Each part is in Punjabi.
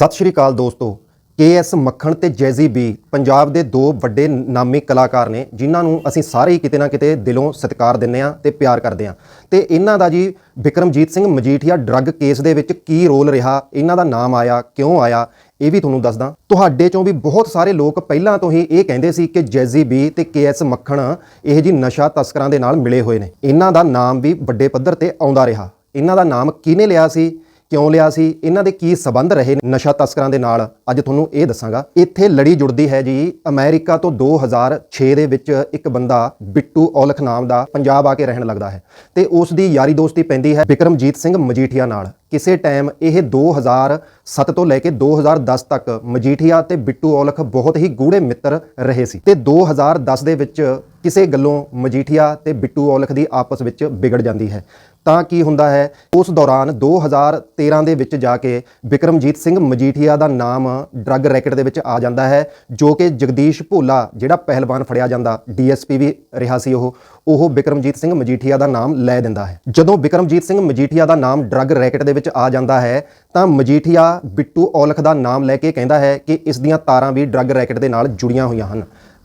ਸਤਿ ਸ਼੍ਰੀ ਅਕਾਲ ਦੋਸਤੋ। ਕੇਐਸ ਮੱਖਣ ਤੇ ਜੈਜ਼ੀ ਬੀ ਪੰਜਾਬ ਦੇ ਦੋ ਵੱਡੇ ਨਾਮੀ ਕਲਾਕਾਰ ਨੇ, ਜਿਨ੍ਹਾਂ ਨੂੰ ਅਸੀਂ ਸਾਰੇ ਹੀ ਕਿਤੇ ਨਾ ਕਿਤੇ ਦਿਲੋਂ ਸਤਿਕਾਰ ਦਿੰਦੇ ਆ ਤੇ ਪਿਆਰ ਕਰਦੇ ਆ ਤੇ ਇਹਨਾਂ ਦਾ ਜੀ ਵਿਕਰਮਜੀਤ ਸਿੰਘ ਮਜੀਠੀਆ ਡਰੱਗ ਕੇਸ ਦੇ ਵਿੱਚ ਕੀ ਰੋਲ ਰਿਹਾ, ਇਹਨਾਂ ਦਾ ਨਾਮ ਆਇਆ, ਕਿਉਂ ਆਇਆ, ਇਹ ਵੀ ਤੁਹਾਨੂੰ ਦੱਸਦਾ। ਤੁਹਾਡੇ ਚੋਂ ਵੀ ਬਹੁਤ ਸਾਰੇ ਲੋਕ ਪਹਿਲਾਂ ਤੋਂ ਹੀ ਇਹ ਕਹਿੰਦੇ ਸੀ ਕਿ ਜੈਜ਼ੀ ਬੀ ਤੇ ਕੇਐਸ ਮੱਖਣ ਇਹ ਜੀ ਨਸ਼ਾ ਤਸਕਰਾਂ ਦੇ ਨਾਲ ਮਿਲੇ ਹੋਏ ਨੇ। ਇਹਨਾਂ ਦਾ ਨਾਮ ਵੀ ਵੱਡੇ ਪੱਧਰ ਤੇ ਆਉਂਦਾ ਰਿਹਾ। ਇਹਨਾਂ ਦਾ ਨਾਮ ਕਿਹਨੇ ਲਿਆ ਸੀ? ਕਿਉਂ ਲਿਆ ਸੀ? ਇਹਨਾਂ ਦੇ ਕੀ ਸਬੰਧ ਰਹੇ ਨਸ਼ਾ ਤਸਕਰਾਂ ਦੇ ਨਾਲ ਅੱਜ ਤੁਹਾਨੂੰ ਇਹ ਦੱਸਾਂਗਾ। ਇੱਥੇ ਲੜੀ ਜੁੜਦੀ ਹੈ ਜੀ। ਅਮਰੀਕਾ ਤੋਂ 2006 ਦੇ ਵਿੱਚ ਇੱਕ ਬੰਦਾ ਬਿੱਟੂ ਔਲਖ ਨਾਮ ਦਾ ਪੰਜਾਬ ਆ ਕੇ ਰਹਿਣ ਲੱਗਦਾ ਹੈ ਤੇ ਉਸ ਦੀ ਯਾਰੀ ਦੋਸਤੀ ਪੈਂਦੀ ਹੈ ਵਿਕਰਮਜੀਤ ਸਿੰਘ ਮਜੀਠੀਆ ਨਾਲ। ਕਿਸੇ ਟਾਈਮ ਇਹ 2007 ਤੋਂ ਲੈ ਕੇ 2010 ਤੱਕ ਮਜੀਠੀਆ ਤੇ ਬਿੱਟੂ ਔਲਖ ਬਹੁਤ ਹੀ ਗੂੜੇ ਮਿੱਤਰ ਰਹੇ ਸੀ ਤੇ 2010 ਦੇ ਵਿੱਚ ਕਿਸੇ ਗੱਲੋਂ ਮਜੀਠੀਆ ਤੇ ਬਿੱਟੂ ਔਲਖ ਦੀ ਆਪਸ ਵਿੱਚ ਵਿਗੜ ਜਾਂਦੀ ਹੈ। ਤਾਂ ਕੀ ਹੁੰਦਾ ਹੈ? ਉਸ ਦੌਰਾਨ 2013 ਦੇ ਵਿੱਚ ਜਾ ਕੇ ਵਿਕਰਮਜੀਤ ਸਿੰਘ ਮਜੀਠੀਆ ਦਾ ਨਾਮ ਡਰੱਗ ਰੈਕਟ ਦੇ ਵਿੱਚ ਆ ਜਾਂਦਾ ਹੈ, ਜੋ ਕਿ ਜਗਦੀਸ਼ ਭੋਲਾ, ਜਿਹੜਾ ਪਹਿਲਵਾਨ ਫੜਿਆ ਜਾਂਦਾ ਡੀਐਸਪੀ ਵੀ ਰਿਹਾ ਸੀ ਉਹ ਉਹ ਵਿਕਰਮਜੀਤ ਸਿੰਘ ਮਜੀਠੀਆ ਦਾ ਨਾਮ ਲੈ ਦਿੰਦਾ ਹੈ। ਜਦੋਂ ਵਿਕਰਮਜੀਤ ਸਿੰਘ ਮਜੀਠੀਆ ਦਾ ਨਾਮ ਡਰੱਗ ਰੈਕਟ ਦੇ ਵਿੱਚ ਆ ਜਾਂਦਾ ਹੈ, ਤਾਂ ਮਜੀਠੀਆ ਬਿੱਟੂ ਔਲਖ ਦਾ ਨਾਮ ਲੈ ਕੇ ਕਹਿੰਦਾ ਹੈ ਕਿ ਇਸ ਦੀਆਂ ਤਾਰਾਂ ਵੀ ਡਰੱਗ ਰੈਕਟ ਦੇ ਨਾਲ ਜੁੜੀਆਂ ਹੋਈਆਂ ਹਨ।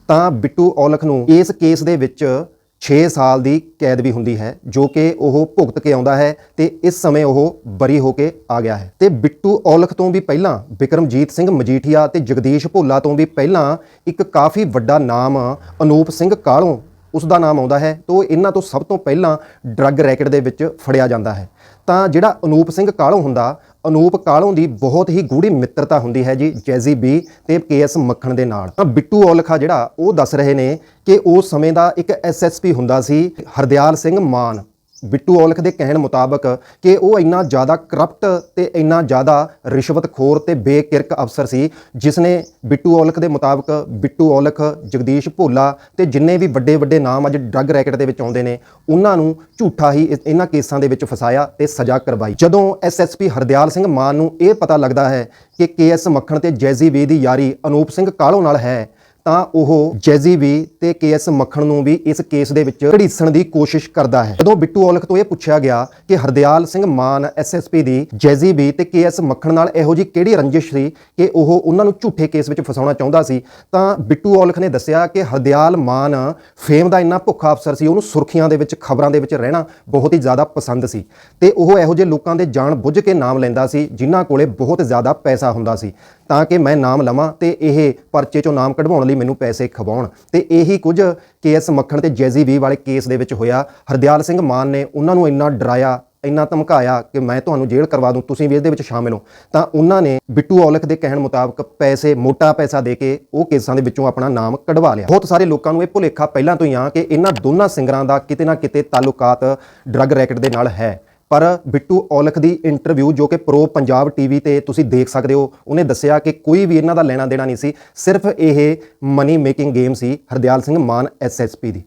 ਤਾਂ ਬਿੱਟੂ ਔਲਖ ਨੂੰ ਇਸ ਕੇਸ ਦੇ ਵਿੱਚ 6 ਸਾਲ ਦੀ ਕੈਦ ਵੀ ਹੁੰਦੀ ਹੈ, ਜੋ ਕਿ ਉਹ ਭੁਗਤ ਕੇ ਆਉਂਦਾ ਹੈ ਤੇ ਇਸ ਸਮੇਂ ਉਹ ਬਰੀ ਹੋ ਕੇ ਆ ਗਿਆ ਹੈ। ਤੇ ਬਿੱਟੂ ਔਲਖ ਤੋਂ ਵੀ ਪਹਿਲਾਂ ਵਿਕਰਮਜੀਤ ਸਿੰਘ ਮਜੀਠੀਆ ਤੇ ਜਗਦੀਸ਼ ਭੋਲਾ ਤੋਂ ਵੀ ਪਹਿਲਾਂ ਇੱਕ ਕਾਫੀ ਵੱਡਾ ਨਾਮ ਅਨੂਪ ਸਿੰਘ ਕਾਲੋਂ ਉਸ ਦਾ ਨਾਮ ਆਉਂਦਾ ਹੈ, ਤੋਂ ਇਹਨਾਂ ਤੋਂ ਸਭ ਤੋਂ ਪਹਿਲਾਂ ਡਰੱਗ ਰੈਕਟ ਦੇ ਵਿੱਚ ਫੜਿਆ ਜਾਂਦਾ ਹੈ। ਤਾਂ ਜਿਹੜਾ ਅਨੂਪ ਸਿੰਘ ਕਾਲੋਂ ਹੁੰਦਾ ਅਨੂਪ ਕਾਲੋਂ ਦੀ ਬਹੁਤ ਹੀ ਗੂੜੀ ਮਿੱਤਰਤਾ ਹੁੰਦੀ ਹੈ ਜੀ, ਜੈਜ਼ੀ ਬੀ ਤੇ ਕੇਐਸ ਮੱਖਣ ਦੇ ਨਾਲ। ਤਾਂ ਬਿੱਟੂ ਔਲਖਾ ਜਿਹੜਾ, ਉਹ ਦੱਸ ਰਹੇ ਨੇ ਕਿ ਉਸ ਸਮੇਂ ਦਾ ਇੱਕ ਐਸਐਸਪੀ ਹੁੰਦਾ ਸੀ, ਹਰਦਿਆਲ ਸਿੰਘ ਮਾਨ। ਬਿੱਟੂ ਔਲਖ ਦੇ ਕਹਿਣ ਮੁਤਾਬਕ ਕਿ ਉਹ ਇੰਨਾ ਜ਼ਿਆਦਾ ਕਰਪਟ ਤੇ ਇੰਨਾ ਜ਼ਿਆਦਾ ਰਿਸ਼ਵਤਖੋਰ ਤੇ ਬੇਕਿਰਕ ਅਫਸਰ ਸੀ ਜਿਸ ਨੇ ਬਿੱਟੂ ਔਲਖ ਦੇ ਮੁਤਾਬਕ ਬਿੱਟੂ ਔਲਖ, ਜਗਦੀਸ਼ ਭੋਲਾ ਤੇ ਜਿੰਨੇ ਵੀ ਵੱਡੇ ਵੱਡੇ ਨਾਮ ਅੱਜ ਡਰੱਗ ਰੈਕਟ ਦੇ ਵਿੱਚ ਆਉਂਦੇ ਨੇ, ਉਹਨਾਂ ਨੂੰ ਝੂਠਾ ਹੀ ਇਹਨਾਂ ਕੇਸਾਂ ਦੇ ਵਿੱਚ ਫਸਾਇਆ ਤੇ ਸਜ਼ਾ ਕਰਵਾਈ। ਜਦੋਂ ਐਸਐਸਪੀ ਹਰਦਿਆਲ ਸਿੰਘ ਮਾਨ ਨੂੰ ਇਹ ਪਤਾ ਲੱਗਦਾ ਹੈ ਕਿ ਕੇਐਸ ਮੱਖਣ ਤੇ ਜੈਜ਼ੀ ਵੀ ਦੀ ਯਾਰੀ ਅਨੂਪ ਸਿੰਘ ਕਾਲੋਂ ਨਾਲ ਹੈ ਤਾਂ ਉਹ ਜੈਜ਼ੀ ਵੀ ਤੇ ਕੇਐਸ ਮੱਖਣ ਨੂੰ ਵੀ ਇਸ ਕੇਸ ਦੇ ਵਿੱਚ ਘੜੀਸਣ ਦੀ ਕੋਸ਼ਿਸ਼ ਕਰਦਾ ਹੈ। ਜਦੋਂ ਬਿੱਟੂ ਔਲਖ ਤੋਂ ਇਹ ਪੁੱਛਿਆ ਗਿਆ ਕਿ ਹਰਦਿਆਲ ਸਿੰਘ ਮਾਨ ਐਸਐਸਪੀ ਦੀ ਜੈਜ਼ੀ ਵੀ ਤੇ ਕੇਐਸ ਮੱਖਣ ਨਾਲ ਇਹੋ ਜੀ ਕਿਹੜੀ ਰੰਜਿਸ਼ ਸੀ ਕਿ ਉਹ ਉਹਨਾਂ ਨੂੰ ਝੂਠੇ ਕੇਸ ਵਿੱਚ ਫਸਾਉਣਾ ਚਾਹੁੰਦਾ ਸੀ, ਤਾਂ ਬਿੱਟੂ ਔਲਖ ਨੇ ਦੱਸਿਆ ਕਿ ਹਰਦਿਆਲ ਮਾਨ ਫੇਮ ਦਾ ਇੰਨਾ ਭੁੱਖਾ ਅਫਸਰ ਸੀ, ਉਹਨੂੰ ਸੁਰਖੀਆਂ ਦੇ ਵਿੱਚ, ਖਬਰਾਂ ਦੇ ਵਿੱਚ ਰਹਿਣਾ ਬਹੁਤ ਹੀ ਜ਼ਿਆਦਾ ਪਸੰਦ ਸੀ ਤੇ ਉਹ ਇਹੋ ਜਿਹੇ ਲੋਕਾਂ ਦੇ ਜਾਣ ਬੁੱਝ ਕੇ ਨਾਮ ਲੈਂਦਾ ਸੀ, ਜਿਨ੍ਹਾਂ ਕੋਲੇ ਬਹੁਤ ਜ਼ਿਆਦਾ ਪੈਸਾ ਹੁੰਦਾ ਸੀ। ਤਾਂ ਕਿ ਮੈਂ ਨਾਮ ਲਵਾਂ ਤੇ ਇਹ ਪਰਚੇ ਚੋਂ ਨਾਮ ਕਢਵਾਉਣ ਲਈ ਮੈਨੂੰ ਪੈਸੇ ਖਵਾਉਣ। ਤੇ ਇਹੀ ਕੁਝ ਕੇਐਸ ਮੱਖਣ ਤੇ ਜੈਜ਼ੀ ਵੀ ਵਾਲੇ ਕੇਸ ਦੇ ਵਿੱਚ ਹੋਇਆ। ਹਰਦਿਆਲ ਸਿੰਘ ਮਾਨ ਨੇ ਉਹਨਾਂ ਨੂੰ ਇੰਨਾ ਡਰਾਇਆ, ਇੰਨਾ ਧਮਕਾਇਆ ਕਿ ਮੈਂ ਤੁਹਾਨੂੰ ਜੇਲ੍ਹ ਕਰਵਾ ਦੂੰ, ਤੁਸੀਂ ਵੀ ਇਹਦੇ ਵਿੱਚ ਸ਼ਾਮਿਲ ਹੋ। ਤਾਂ ਉਹਨਾਂ ਨੇ ਬਿੱਟੂ ਔਲਖ ਦੇ ਕਹਿਣ ਮੁਤਾਬਕ ਪੈਸੇ, ਮੋਟਾ ਪੈਸਾ ਦੇ ਕੇ ਉਹ ਕੇਸਾਂ ਦੇ ਵਿੱਚੋਂ ਆਪਣਾ ਨਾਮ ਕਢਵਾ ਲਿਆ। ਬਹੁਤ ਸਾਰੇ ਲੋਕਾਂ ਨੂੰ ਇਹ ਭੁਲੇਖਾ ਪਹਿਲਾਂ ਤੋਂ ਹੀ ਆ ਕਿ ਇਹਨਾਂ ਦੋਨਾਂ ਸਿੰਗਰਾਂ ਦਾ ਕਿਤੇ ਨਾ ਕਿਤੇ ਤਾਲੁਕਾਤ ਡਰੱਗ ਰੈਕਟ ਦੇ ਨਾਲ ਹੈ। ਪਰ ਬਿੱਟੂ ਔਲਖ ਦੀ ਇੰਟਰਵਿਊ ਜੋ ਕਿ ਪ੍ਰੋ ਪੰਜਾਬ ਟੀਵੀ ਤੇ ਤੁਸੀਂ ਦੇਖ ਸਕਦੇ ਹੋ, ਉਹਨੇ ਦੱਸਿਆ ਕਿ ਕੋਈ ਵੀ ਇਹਨਾਂ ਦਾ ਲੈਣਾ ਦੇਣਾ ਨਹੀਂ ਸੀ, ਸਿਰਫ ਇਹ ਮਨੀ ਮੇਕਿੰਗ ਗੇਮ ਸੀ, ਹਰਦਿਆਲ ਸਿੰਘ ਮਾਨ ਐਸਐਸਪੀ ਦੀ।